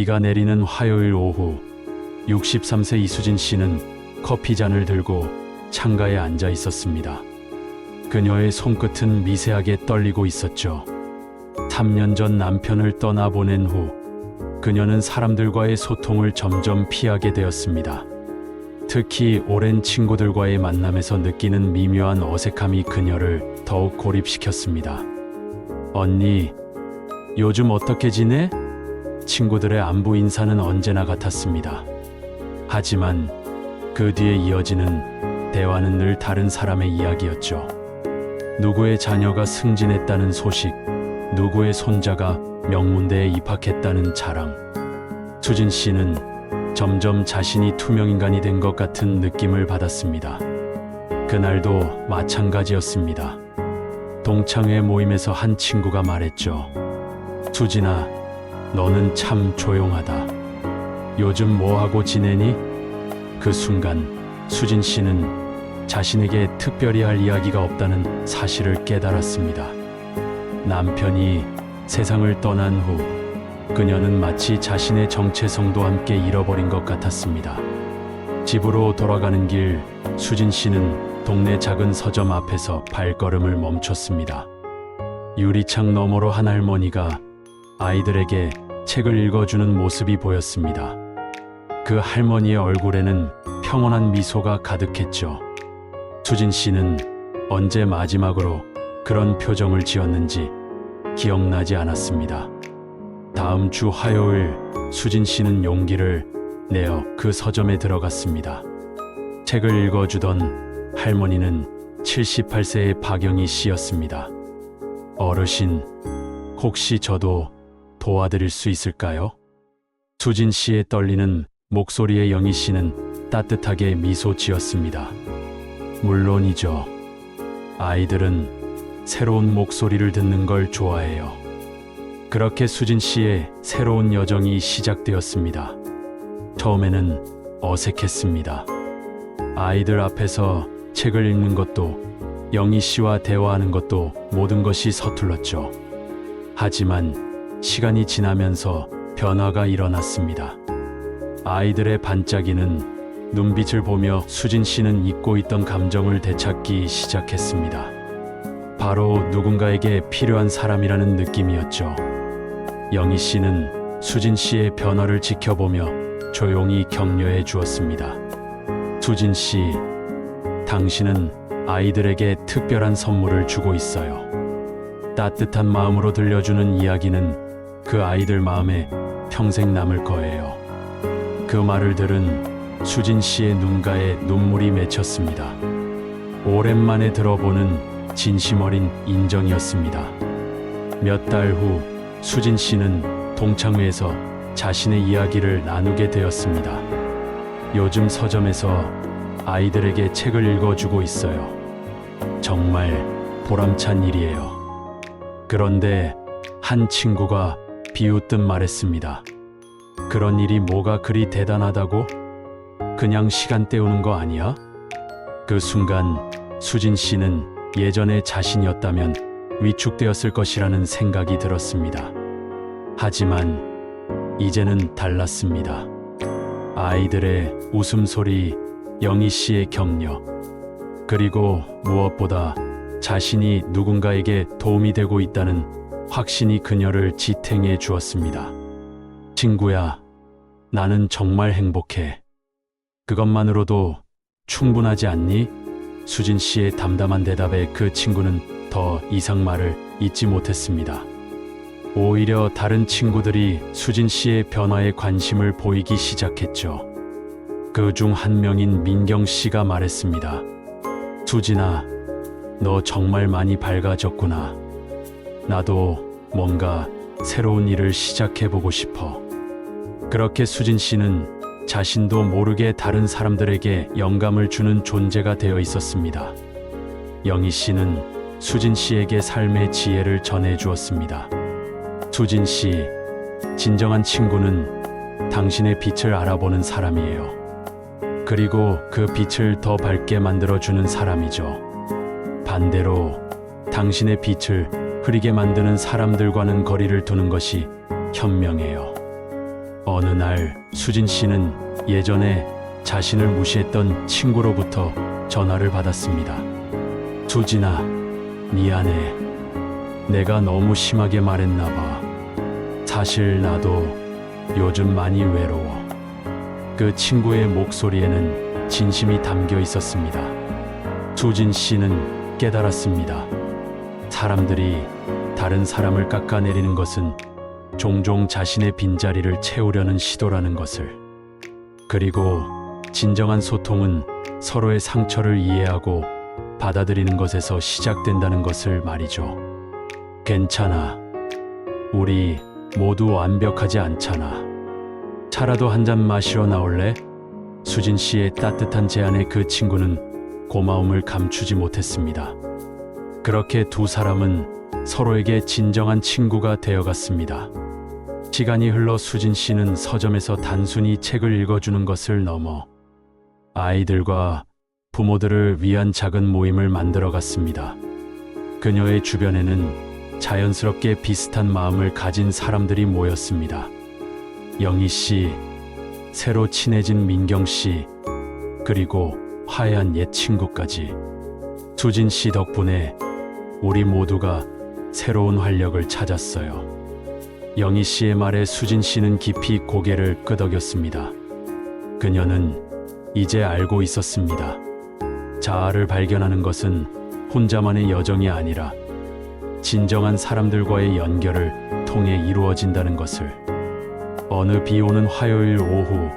비가 내리는 화요일 오후 63세 이수진 씨는 커피 잔을 들고 창가에 앉아 있었습니다. 그녀의 손끝은 미세하게 떨리고 있었죠. 3년 전 남편을 떠나보낸 후 그녀는 사람들과의 소통을 점점 피하게 되었습니다. 특히 오랜 친구들과의 만남에서 느끼는 미묘한 어색함이 그녀를 더욱 고립시켰습니다. 언니, 요즘 어떻게 지내? 친구들의 안부 인사는 언제나 같았습니다. 하지만 그 뒤에 이어지는 대화는 늘 다른 사람의 이야기였죠. 누구의 자녀가 승진했다는 소식, 누구의 손자가 명문대에 입학했다는 자랑. 수진 씨는 점점 자신이 투명인간이 된 것 같은 느낌을 받았습니다. 그날도 마찬가지였습니다. 동창회 모임에서 한 친구가 말했죠. 수진아, 너는 참 조용하다. 요즘 뭐하고 지내니? 그 순간 수진 씨는 자신에게 특별히 할 이야기가 없다는 사실을 깨달았습니다. 남편이 세상을 떠난 후 그녀는 마치 자신의 정체성도 함께 잃어버린 것 같았습니다. 집으로 돌아가는 길 수진 씨는 동네 작은 서점 앞에서 발걸음을 멈췄습니다. 유리창 너머로 한 할머니가 아이들에게 책을 읽어주는 모습이 보였습니다. 그 할머니의 얼굴에는 평온한 미소가 가득했죠. 수진 씨는 언제 마지막으로 그런 표정을 지었는지 기억나지 않았습니다. 다음 주 화요일 수진 씨는 용기를 내어 그 서점에 들어갔습니다. 책을 읽어주던 할머니는 78세의 박영희 씨였습니다. 어르신, 혹시 저도 도와드릴 수 있을까요? 수진 씨의 떨리는 목소리에 영희 씨는 따뜻하게 미소 지었습니다. 물론이죠. 아이들은 새로운 목소리를 듣는 걸 좋아해요. 그렇게 수진 씨의 새로운 여정이 시작되었습니다. 처음에는 어색했습니다. 아이들 앞에서 책을 읽는 것도 영희 씨와 대화하는 것도 모든 것이 서툴렀죠. 하지만 시간이 지나면서 변화가 일어났습니다. 아이들의 반짝이는 눈빛을 보며 수진 씨는 잊고 있던 감정을 되찾기 시작했습니다. 바로 누군가에게 필요한 사람이라는 느낌이었죠. 영희 씨는 수진 씨의 변화를 지켜보며 조용히 격려해 주었습니다. 수진 씨, 당신은 아이들에게 특별한 선물을 주고 있어요. 따뜻한 마음으로 들려주는 이야기는 그 아이들 마음에 평생 남을 거예요. 그 말을 들은 수진 씨의 눈가에 눈물이 맺혔습니다. 오랜만에 들어보는 진심 어린 인정이었습니다. 몇 달 후 수진 씨는 동창회에서 자신의 이야기를 나누게 되었습니다. 요즘 서점에서 아이들에게 책을 읽어주고 있어요. 정말 보람찬 일이에요. 그런데 한 친구가 비웃듯 말했습니다. 그런 일이 뭐가 그리 대단하다고? 그냥 시간 때우는 거 아니야? 그 순간 수진 씨는 예전의 자신이었다면 위축되었을 것이라는 생각이 들었습니다. 하지만 이제는 달랐습니다. 아이들의 웃음소리, 영희 씨의 격려, 그리고 무엇보다 자신이 누군가에게 도움이 되고 있다는 확신이 그녀를 지탱해 주었습니다. 친구야, 나는 정말 행복해. 그것만으로도 충분하지 않니? 수진 씨의 담담한 대답에 그 친구는 더 이상 말을 잇지 못했습니다. 오히려 다른 친구들이 수진 씨의 변화에 관심을 보이기 시작했죠. 그 중 한 명인 민경 씨가 말했습니다. 수진아, 너 정말 많이 밝아졌구나. 나도 뭔가 새로운 일을 시작해보고 싶어. 그렇게 수진 씨는 자신도 모르게 다른 사람들에게 영감을 주는 존재가 되어 있었습니다. 영희 씨는 수진 씨에게 삶의 지혜를 전해 주었습니다. 수진 씨, 진정한 친구는 당신의 빛을 알아보는 사람이에요. 그리고 그 빛을 더 밝게 만들어주는 사람이죠. 반대로 당신의 빛을 흐리게 만드는 사람들과는 거리를 두는 것이 현명해요. 어느 날 수진 씨는 예전에 자신을 무시했던 친구로부터 전화를 받았습니다. 수진아, 미안해. 내가 너무 심하게 말했나 봐. 사실 나도 요즘 많이 외로워. 그 친구의 목소리에는 진심이 담겨 있었습니다. 수진 씨는 깨달았습니다. 사람들이 다른 사람을 깎아내리는 것은 종종 자신의 빈자리를 채우려는 시도라는 것을. 그리고 진정한 소통은 서로의 상처를 이해하고 받아들이는 것에서 시작된다는 것을 말이죠. 괜찮아. 우리 모두 완벽하지 않잖아. 차라도 한 잔 마시러 나올래? 수진 씨의 따뜻한 제안에 그 친구는 고마움을 감추지 못했습니다. 그렇게 두 사람은 서로에게 진정한 친구가 되어갔습니다. 시간이 흘러 수진 씨는 서점에서 단순히 책을 읽어주는 것을 넘어 아이들과 부모들을 위한 작은 모임을 만들어 갔습니다. 그녀의 주변에는 자연스럽게 비슷한 마음을 가진 사람들이 모였습니다. 영희 씨, 새로 친해진 민경 씨, 그리고 화해한 옛 친구까지. 수진 씨 덕분에 우리 모두가 새로운 활력을 찾았어요. 영희 씨의 말에 수진 씨는 깊이 고개를 끄덕였습니다. 그녀는 이제 알고 있었습니다. 자아를 발견하는 것은 혼자만의 여정이 아니라 진정한 사람들과의 연결을 통해 이루어진다는 것을. 어느 비 오는 화요일 오후,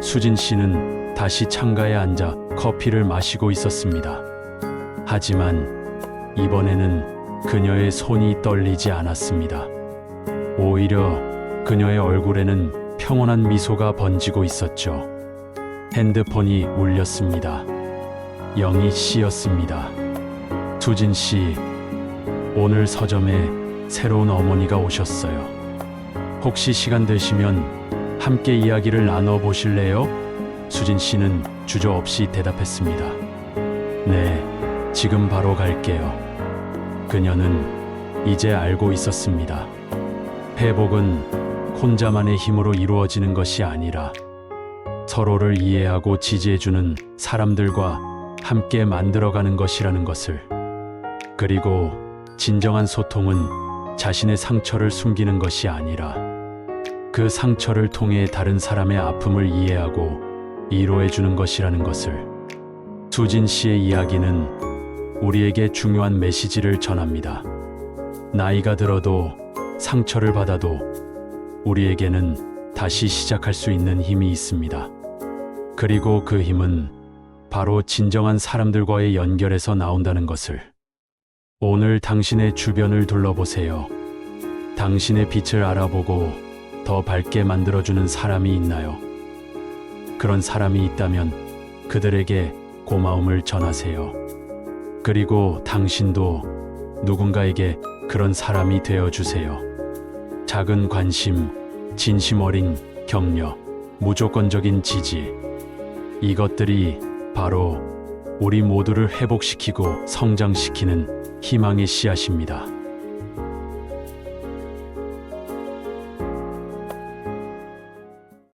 수진 씨는 다시 창가에 앉아 커피를 마시고 있었습니다. 하지만 이번에는 그녀의 손이 떨리지 않았습니다. 오히려 그녀의 얼굴에는 평온한 미소가 번지고 있었죠. 핸드폰이 울렸습니다. 영희 씨였습니다. 수진 씨, 오늘 서점에 새로운 어머니가 오셨어요. 혹시 시간 되시면 함께 이야기를 나눠 보실래요? 수진 씨는 주저없이 대답했습니다. 네, 지금 바로 갈게요. 그녀는 이제 알고 있었습니다. 회복은 혼자만의 힘으로 이루어지는 것이 아니라 서로를 이해하고 지지해주는 사람들과 함께 만들어가는 것이라는 것을. 그리고 진정한 소통은 자신의 상처를 숨기는 것이 아니라 그 상처를 통해 다른 사람의 아픔을 이해하고 위로해주는 것이라는 것을. 수진 씨의 이야기는 우리에게 중요한 메시지를 전합니다. 나이가 들어도 상처를 받아도 우리에게는 다시 시작할 수 있는 힘이 있습니다. 그리고 그 힘은 바로 진정한 사람들과의 연결에서 나온다는 것을. 오늘 당신의 주변을 둘러보세요. 당신의 빛을 알아보고 더 밝게 만들어주는 사람이 있나요? 그런 사람이 있다면 그들에게 고마움을 전하세요. 그리고 당신도 누군가에게 그런 사람이 되어 주세요. 작은 관심, 진심 어린 격려, 무조건적인 지지. 이것들이 바로 우리 모두를 회복시키고 성장시키는 희망의 씨앗입니다.